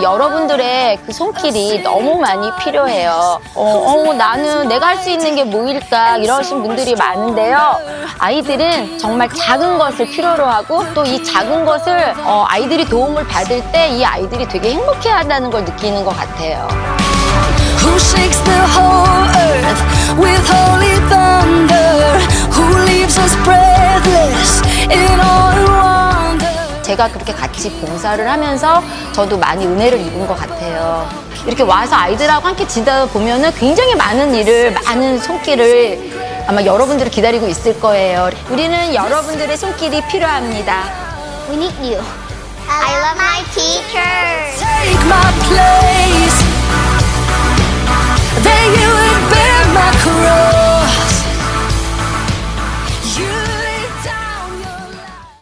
때그 손길이 너무 많이 필요해요. 어, 어, 나는 내가 할 수 있는 게 뭐일까 이러신 분들이 많은데요. 아이들은 정말 작은 것을 필요로 하고 또 이 작은 것을 어, 아이들이 도움을 받을 때 이 아이들이 되게 행복해한다는 걸 느끼는 것 같아요. 제가 그렇게 같이 봉사를 하면서 저도 많이 은혜를 입은 것 같아요. 이렇게 와서 아이들하고 함께 지다 보면은 굉장히 많은 일을, 많은 손길을 아마 여러분들이 기다리고 있을 거예요. 우리는 여러분들의 손길이 필요합니다. We need you. I love my place.